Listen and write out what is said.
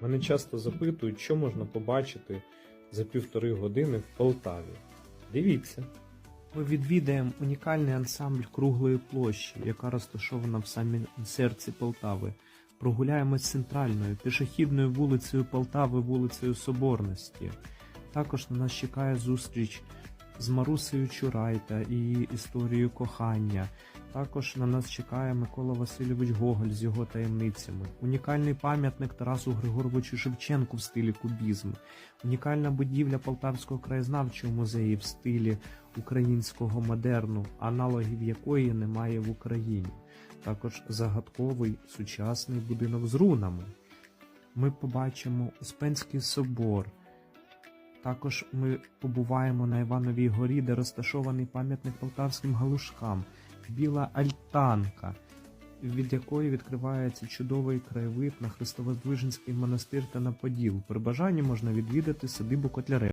Мене часто запитують, що можна побачити за півтори години в Полтаві. Дивіться. Ми відвідаємо унікальний ансамбль круглої площі, яка розташована в самій серці Полтави. Прогуляємось центральною пішохідною вулицею Полтави, вулицею Соборності. Також на нас чекає зустріч з Марусею Чурай та її історією кохання. Також на нас чекає Микола Васильович Гоголь з його таємницями, унікальний пам'ятник Тарасу Григоровичу Шевченку в стилі кубізм, унікальна будівля Полтавського краєзнавчого музею в стилі українського модерну, аналогів якої немає в Україні. Також загадковий сучасний будинок з рунами. Ми побачимо Успенський собор. Також ми побуваємо на Івановій горі, де розташований пам'ятник полтавським галушкам, біла альтанка, від якої відкривається чудовий краєвид на Христовоздвиженський монастир та на Поділ. При бажанні можна відвідати садибу Котлярев.